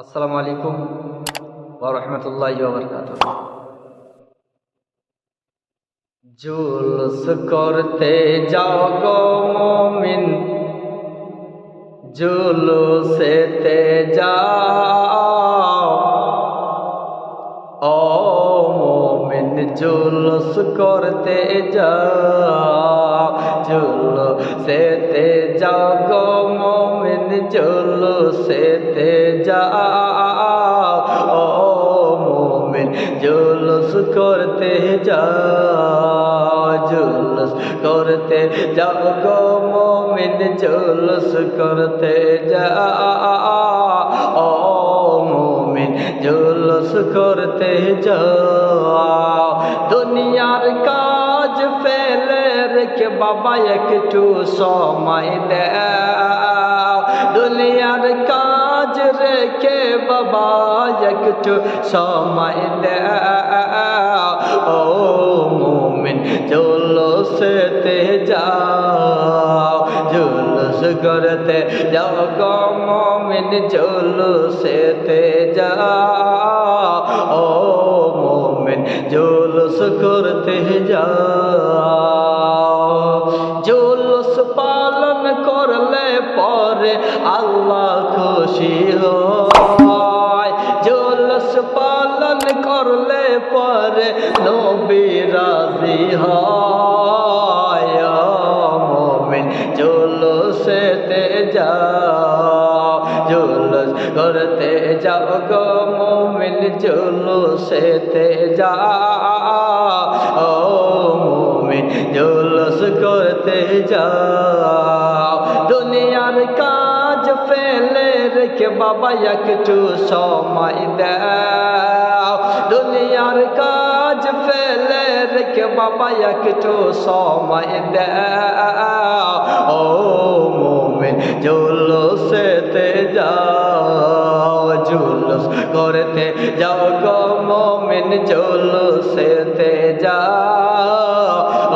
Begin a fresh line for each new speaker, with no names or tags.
আসসালামু আলাইকুম ওরহমতুল্লাহ বরকাত জুলস করতে যাও গো মমিন, জুলুসেতে যাও। ও মোমিন, জুলুস করতে যাও। জুলুসেতে যাও, ও মোমিন, জুলুস করতে যাও, জুলুস করতে যাও গো মোমিন, জুলুস করতে যাও, ও মোমিন, জুলুস করতে যাও, দুনিয়ার কাজ রেখে বাবা একটু সময় দাও। দুনিয়ার কাজ রেখে বাবা একটু সময় দাও। ও মোমিন, জুলুসতে যাও, জুলুস করতে যাও গো মোমিন, জুলুসতে যাও। ও মোমিন, জুলুস করতে যাও। পালন করলে পরে আল্লাহ খুশি জুলুস পালন করলে পরে নবী রাজি হয়। মোমিন, জুলুসেতে যাও, জুলুস করতে যাও গো মোমিন, জুলুসেতে যাও। করতে যাও। দুনিয়ার কাজ ফেলে রেখে বাবা, একটু সময় দাও। দুনিয়ার কাজ ফেলে রেখে বাবা, একটু সময় দাও। ও মোমিন, জুলুসেতে যাও, জুলুস করতে যাও গো মোমিন, জুলুসেতে যাও।